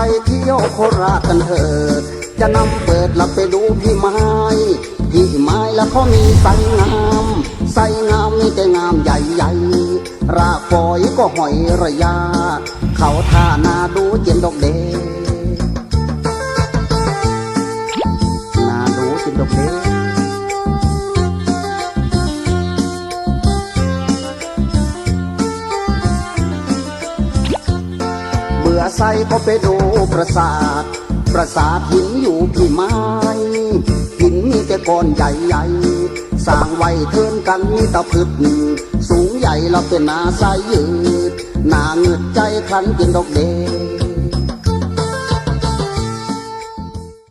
ไปเที่ยวโคราชกันเถิด จะนำเปิดลับไปดูพี่ไม้ พี่ไม้แล้วเขามีไซงามไซงามมีแต่งามใหญ่ๆรากฝอยก็หอยระยะเขาท่านาดูเจนดอกเดนาดูเจนดอกเด อใสก็ไปดูปราสาท ปราสาทหินอยู่พี่ไม้หินมีแต่ก้อนใหญ่ๆ สร้างไว้เทินกันมีตะพึดสูงใหญ่เราเป็นนาใสยืดหนาเงืดใจคลันกินดอกเด